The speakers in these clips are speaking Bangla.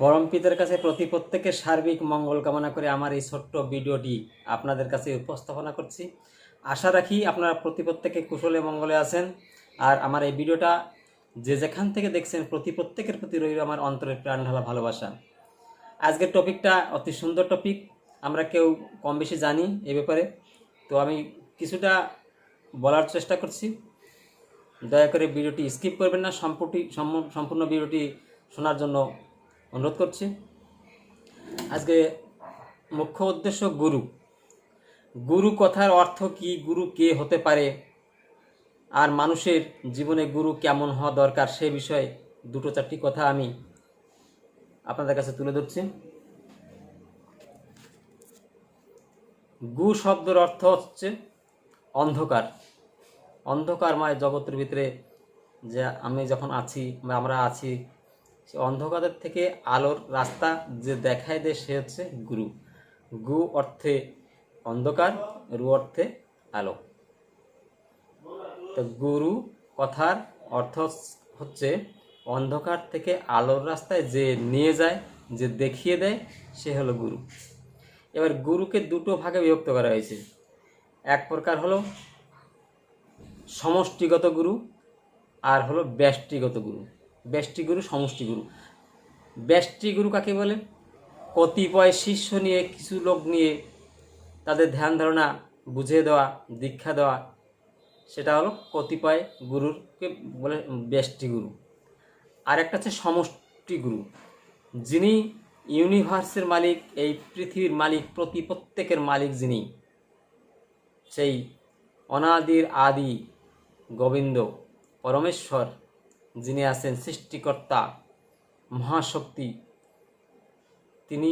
পরম পিতার কাছে প্রতি প্রত্যেকের সার্বিক মঙ্গল কামনা করে আমার এই ছোট্ট ভিডিওটি আপনাদের কাছে উপস্থাপনা করছি। আশা রাখি আপনারা প্রতি প্রত্যেকে কুশলে মঙ্গলে আছেন। আর আমার এই ভিডিওটা যে যেখান থেকে দেখছেন, প্রতি প্রত্যেকের প্রতি রইল আমার অন্তরের প্রাণ ঢালা ভালোবাসা। আজকের টপিকটা অতি সুন্দর টপিক, আমরা কেউ কম বেশি জানি এ ব্যাপারে। তো আমি কিছুটা বলার চেষ্টা করছি। দয়া করে ভিডিওটি স্কিপ করবেন না সম্পূর্ণ সম্পূর্ণ ভিডিওটি শোনার জন্য অনুরোধ করছি। আজকে মুখ্য উদ্দেশ্য গুরু। গুরু কথার অর্থ কি? গুরু কে হতে পারে? আর মানুষের জীবনে গুরু কেমন হওয়া দরকার? সে বিষয়ে দুটো চারটি কথা আমি আপনাদের কাছে তুলে ধরছি। গু শব্দের অর্থ হচ্ছে অন্ধকার। অন্ধকারময় জগতের ভিতরে যে আমি যখন আছি বা আমরা আছি অন্ধকারের থেকে আলোর রাস্তা যে দেখায় দেয় সে হচ্ছে গুরু। গু অর্থে অন্ধকার, রু অর্থে আলো। তো গুরু কথার অর্থ হচ্ছে অন্ধকার থেকে আলোর রাস্তায় যে নিয়ে যায়, যে দেখিয়ে দেয়, সে হলো গুরু। এবার গুরুকে দুটো ভাগে বিভক্ত করা হয়েছে। এক প্রকার হলো সমষ্টিগত গুরু, আর হলো ব্যষ্টিগত গুরু। ব্যষ্টি গুরু সমষ্টি গুরু ব্যষ্টি গুরু কাকে বলে? কতিপয় শিষ্য নিয়ে, কিছু লোক নিয়ে তাদের ধ্যান ধারণা বুঝিয়ে দেওয়া, দীক্ষা দেওয়া, সেটা হলো কতিপয় গুরুকে বলে ব্যষ্টি গুরু আর একটা হচ্ছে সমষ্টি গুরু যিনি ইউনিভার্সের মালিক, এই পৃথিবীর মালিক, প্রতি প্রত্যেকের মালিক যিনি, সেই অনাদির আদি গোবিন্দ, পরমেশ্বর যিনি আছেন সৃষ্টিকর্তা, মহাশক্তি, তিনি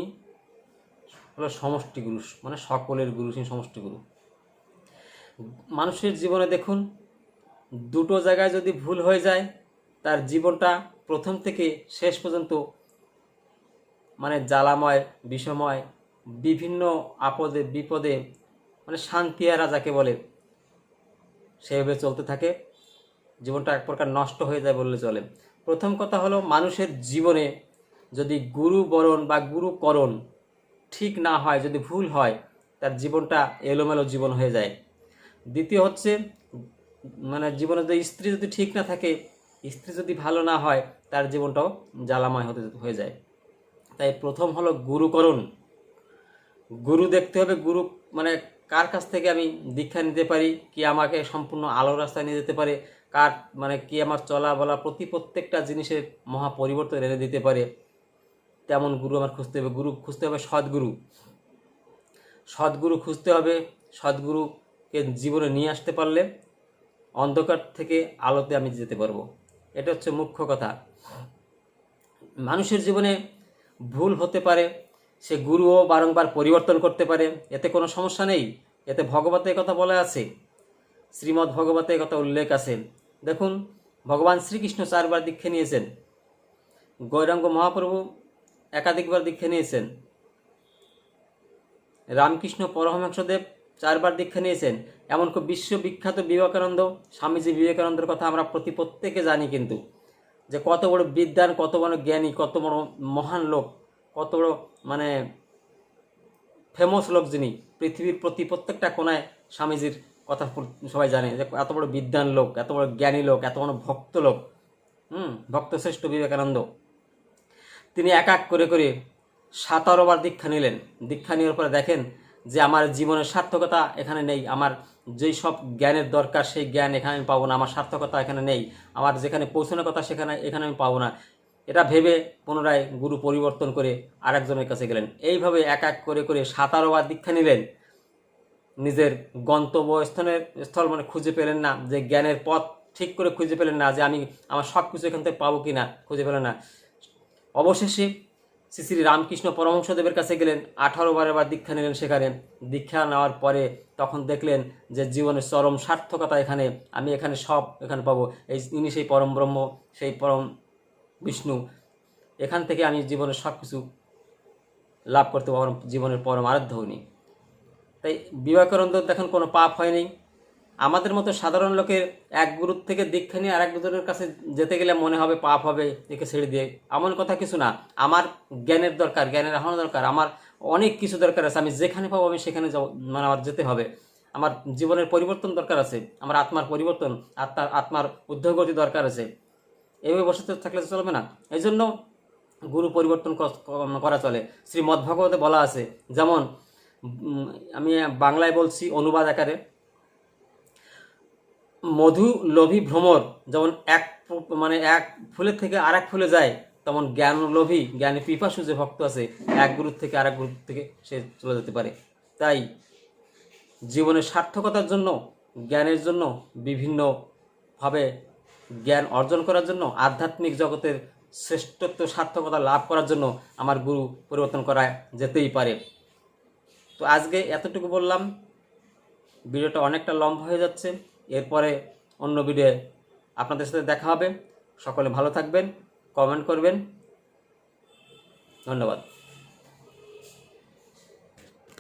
হলো সমষ্টি গুরু মানে সকলের গুরু, তিনি সমষ্টি গুরু। মানুষের জীবনে দেখুন, দুটো জায়গায় যদি ভুল হয়ে যায়, তার জীবনটা প্রথম থেকে শেষ পর্যন্ত মানে জ্বালাময়, বিষময়, বিভিন্ন আপদে, বিপদে মানে শান্তি এরা যাকে বলে, সেভাবে চলতে থাকে। জীবনটা এক প্রকার নষ্ট হয়ে যায় বললে চলে। প্রথম কথা হলো মানুষের জীবনে যদি গুরু বরণ বা গুরুকরণ ঠিক না হয়, যদি ভুল হয়, তার জীবনটা এলোমেলো জীবন হয়ে যায়। দ্বিতীয় হচ্ছে মানে জীবনে যদি স্ত্রী যদি ঠিক না থাকে, স্ত্রী যদি ভালো না হয়, তার জীবনটাও জ্বালাময় হতে হয়ে যায়। তাই প্রথম হলো গুরুকরণ গুরু দেখতে হবে, গুরু মানে কার কাছ থেকে আমি দীক্ষা নিতে পারি, কি আমাকে সম্পূর্ণ আলো রাস্তায় নিয়ে যেতে পারে কার মানে কি আমার চলা বলা প্রতি প্রত্যেকটা জিনিসের মহা পরিবর্তন এনে দিতে পারে। তেমন গুরু আমার খুঁজতে হবে। গুরু খুঁজতে হবে সদ্গুরু। সদ্গুরু খুঁজতে হবে। সদ্গুরুকে জীবনে নিয়ে আসতে পারলে অন্ধকার থেকে আলোতে আমি যেতে পারব। এটা হচ্ছে মুখ্য কথা। মানুষের জীবনে ভুল হতে পারে, সে গুরুও বারংবার পরিবর্তন করতে পারে। এতে কোনো সমস্যা নেই। এতে ভগবতের কথা বলা আছে। শ্রীমদ্ ভগবতের কথা উল্লেখ আছে। দেখুন, ভগবান শ্রীকৃষ্ণ চারবার দীক্ষা নিয়েছেন। গৌরাঙ্গ মহাপ্রভু একাধিকবার দীক্ষা নিয়েছেন। রামকৃষ্ণ পরমহংসদেব চারবার দীক্ষা নিয়েছেন। এমন খুব বিশ্ববিখ্যাত বিবেকানন্দ স্বামীজি বিবেকানন্দের কথা আমরা প্রতি প্রত্যেকে জানি কিন্তু, যে কত বড় বিদ্যান কত বড় জ্ঞানী, কত বড় মহান লোক, কত বড় মানে ফেমাস লোক যিনি, পৃথিবীর প্রতি প্রত্যেকটা কোনায় স্বামীজির কথা সবাই জানে যে এত বড় বিদ্যান লোক, এত বড় জ্ঞানী লোক, এত বড় ভক্ত লোক, হুম ভক্তশ্রেষ্ঠ বিবেকানন্দ। তিনি এক এক করে করে সাতারো বার দীক্ষা নিলেন। দীক্ষা নেওয়ার পরে দেখেন যে আমার জীবনের সার্থকতা এখানে নেই, আমার যেই সব জ্ঞানের দরকার সেই জ্ঞান এখানে আমি পাবো না, আমার সার্থকতা এখানে নেই, আমার যেখানে পৌঁছানোর কথা সেখানে, এখানে আমি পাবো না। এটা ভেবে পুনরায় গুরু পরিবর্তন করে আরেকজনের কাছে গেলেন। এইভাবে এক এক করে করে সাতারো বার দীক্ষা নিলেন। নিজের গন্তব্য স্থানের স্থল মানে খুঁজে পেলেন না, যে জ্ঞানের পথ ঠিক করে খুঁজে পেলেন না, যে আমি আমার সব কিছু এখান থেকে পাবো কি না খুঁজে পেলেন না। অবশেষে শ্রী শ্রী রামকৃষ্ণ পরমহংসদেবের কাছে গেলেন, আঠারো বারের বার দীক্ষা নিলেন সেখানে। দীক্ষা নেওয়ার পরে তখন দেখলেন যে জীবনের চরম সার্থকতা এখানে, আমি এখানে সব এখানে পাবো। এই ইনি সেই পরম ব্রহ্ম, সেই পরম বিষ্ণু। এখান থেকে আমি জীবনের সব কিছু লাভ করতে পারব, জীবনের পরম আরাধ্য উনি। তাই বিবেকানন্দ দেখেন কোনো পাপ হয়নি। আমাদের মতো সাধারণ লোকের এক গুরুর থেকে দীক্ষা নিয়ে আরেক গুরুর কাছে যেতে গেলে মনে হবে পাপ হবে, একে ছেড়ে দিয়ে। এমন কথা কিছু না। আমার জ্ঞানের দরকার, জ্ঞানের আহরণ দরকার। আমার অনেক কিছু দরকার আছে। আমি যেখানে পাবো, আমি সেখানে যাব মানে আমার যেতে হবে। আমার জীবনের পরিবর্তন দরকার আছে। আমার আত্মার পরিবর্তন, আত্মার আত্মার উদ্যোগতি দরকার আছে। এইভাবে বসে থাকলে চলবে না। এই জন্য গুরু পরিবর্তন করা চলে। শ্রীমদ্ ভগবতে বলা আছে, যেমন আমি বাংলায় বলছি অনুবাদ আকারে। মধু লোভী ভ্রমর যেমন এক মানে এক ফুলের থেকে আরেক ফুলে যায়, তেমন জ্ঞান লোভী, জ্ঞানী পিপাসু যে ভক্ত আছে, এক গুরুর থেকে আরেক গুরুর থেকে সে চলে যেতে পারে। তাই জীবনের সার্থকতার জন্য, জ্ঞানের জন্য, বিভিন্নভাবে জ্ঞান অর্জন করার জন্য, আধ্যাত্মিক জগতের শ্রেষ্ঠত্ব, সার্থকতা লাভ করার জন্য আমার গুরু পরিবর্তন করা যেতেই পারে। তো আজকে এতটুকু বললাম। ভিডিওটা অনেকটা লম্বা হয়ে যাচ্ছে। এরপরে অন্য ভিডিও আপনাদের সাথে দেখা হবে। সকলে ভালো থাকবেন, কমেন্ট করবেন। ধন্যবাদ।